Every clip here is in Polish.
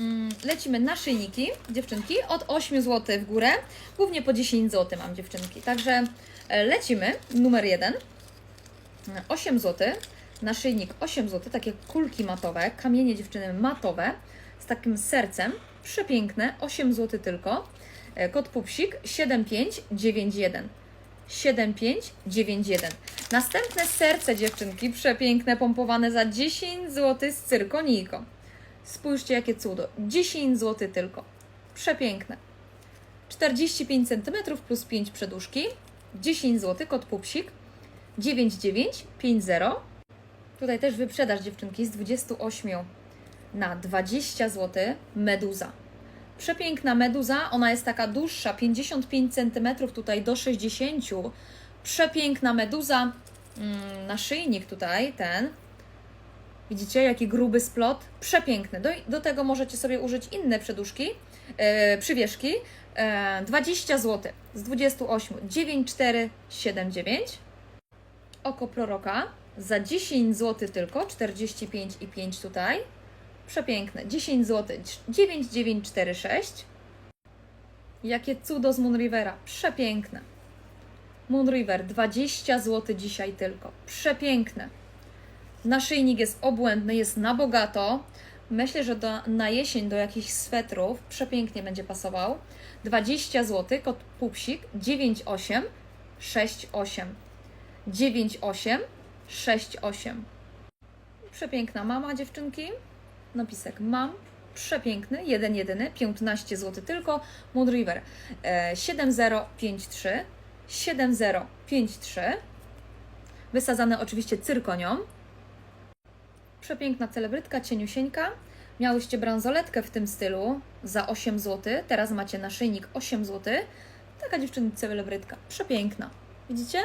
mm, lecimy naszyjniki, dziewczynki, od 8 zł w górę, głównie po 10 zł mam dziewczynki. Także e, lecimy, numer 1, 8 zł, naszyjnik 8 zł, takie kulki matowe, kamienie dziewczyny matowe z takim sercem, przepiękne, 8 zł tylko. E, Kod pupsik 7591. 7591. Następne serce dziewczynki, przepiękne, pompowane za 10 zł z cyrkonijką. Spójrzcie jakie cudo, 10 zł tylko. Przepiękne. 45 cm plus 5 przeduszki, 10 zł, kod pupsik 9950. Tutaj też wyprzedaż dziewczynki z 28 na 20 zł meduza. Przepiękna meduza, ona jest taka dłuższa, 55 cm tutaj do 60. Przepiękna meduza, mm, naszyjnik tutaj, ten. Widzicie, jaki gruby splot? Przepiękny. Do, do tego możecie sobie użyć inne przeduszki, e, przywieszki. E, 20 zł z 28, 9479. Oko proroka za 10 zł tylko, 45,5 tutaj. Przepiękne. 10 zł, 9946. Jakie cudo z Moonrivera. Przepiękne. Moonriver, 20 zł dzisiaj tylko. Przepiękne. Naszyjnik jest obłędny, jest na bogato. Myślę, że do, na jesień do jakichś swetrów przepięknie będzie pasował. 20 zł, kod pupsik 9868. 9868. Przepiękna mama dziewczynki. Napisek mam. Przepiękny, jeden jedyny, 15 zł tylko. Moonriver e, 7053 7053 wysadzane oczywiście cyrkonią. Przepiękna celebrytka, cieniusieńka. Miałyście bransoletkę w tym stylu za 8 zł, teraz macie naszyjnik 8 zł. Taka dziewczyna celebrytka, przepiękna. Widzicie?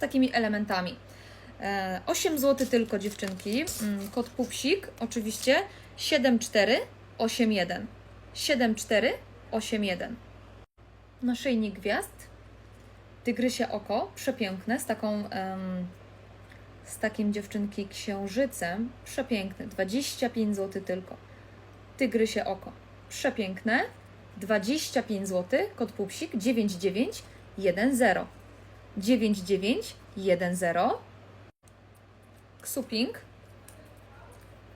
Takimi elementami. E, 8 zł tylko dziewczynki. Mm, Kod pupsik, oczywiście 7481. 7481. Naszyjnik gwiazd. Tygrysie oko, przepiękne, z taką em, z takim dziewczynki księżycem. Przepiękny, 25 zł tylko. Tygrysie oko, przepiękne, 25 zł. Kod pupsik 9910. 9910. Ksuping.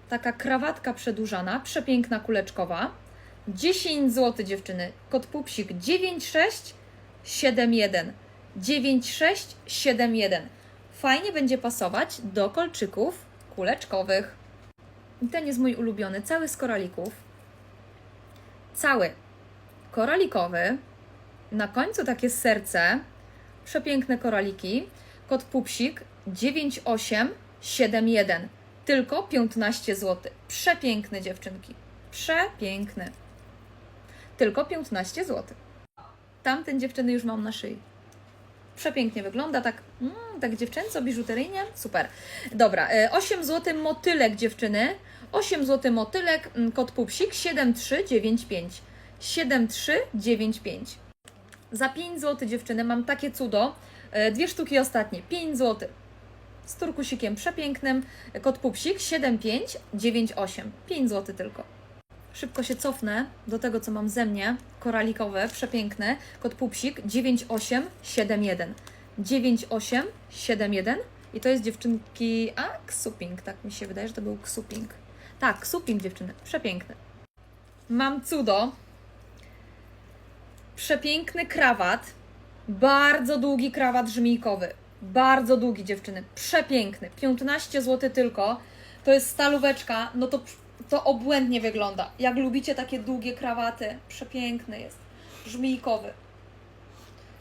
Taka krawatka przedłużana, przepiękna kuleczkowa. 10 zł dziewczyny. Kod pupsik 9671. 9671. Fajnie będzie pasować do kolczyków kuleczkowych. I ten jest mój ulubiony, cały z koralików. Cały koralikowy. Na końcu takie serce. Przepiękne koraliki. Kod pupsik 9871. Tylko 15 zł. Przepiękne dziewczynki. Przepiękny. Tylko 15 zł. Tamten dziewczyny już mam na szyi. Przepięknie wygląda, tak, mm, tak dziewczęco, biżuteryjnie. Super. Dobra, e, 8 zł motylek dziewczyny. 8 zł motylek, mm, kod pupsik 7395. 7395. Za 5 zł dziewczyny mam takie cudo. E, Dwie sztuki ostatnie. 5 zł. Z turkusikiem przepięknym. Kod pupsik 7598. 5 zł tylko. Szybko się cofnę do tego, co mam ze mnie. Koralikowe, przepiękne. Kod pupsik 9871. 9871. I to jest dziewczynki. A, ksuping. Tak mi się wydaje, że to był ksuping. Tak, ksuping dziewczyny. Przepiękny. Mam cudo. Przepiękny krawat. Bardzo długi krawat żmijkowy. Bardzo długi dziewczyny. Przepiękny. 15 zł tylko. To jest stalóweczka. No to, to obłędnie wygląda. Jak lubicie takie długie krawaty, przepiękny jest. Żmijkowy.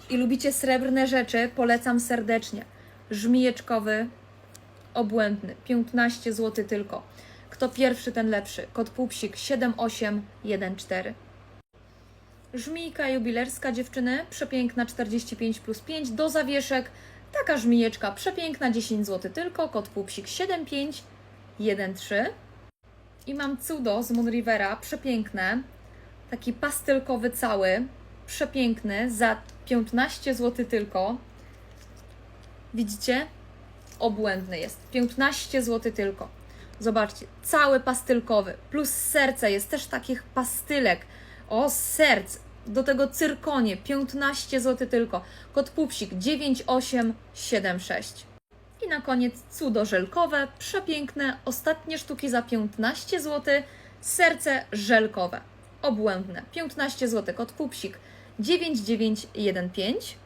I lubicie srebrne rzeczy, polecam serdecznie. Żmijeczkowy, obłędny. 15 zł tylko. Kto pierwszy, ten lepszy. Kod pupsik 7814. Żmijka jubilerska dziewczyny, przepiękna 45 plus 5 do zawieszek. Taka żmijeczka przepiękna 10 zł tylko, kod pupsik 7513. I mam cudo z Moonrivera, przepiękne, taki pastelkowy cały, przepiękny, za 15 zł tylko. Widzicie? Obłędny jest, 15 zł tylko. Zobaczcie, cały pastylkowy, plus serce, jest też takich pastylek. O, serc, do tego cyrkonie, 15 zł tylko. Kot pupsik 9876. I na koniec cudo żelkowe, przepiękne, ostatnie sztuki za 15 zł, serce żelkowe, obłędne, 15 zł, kot pupsik. 9915.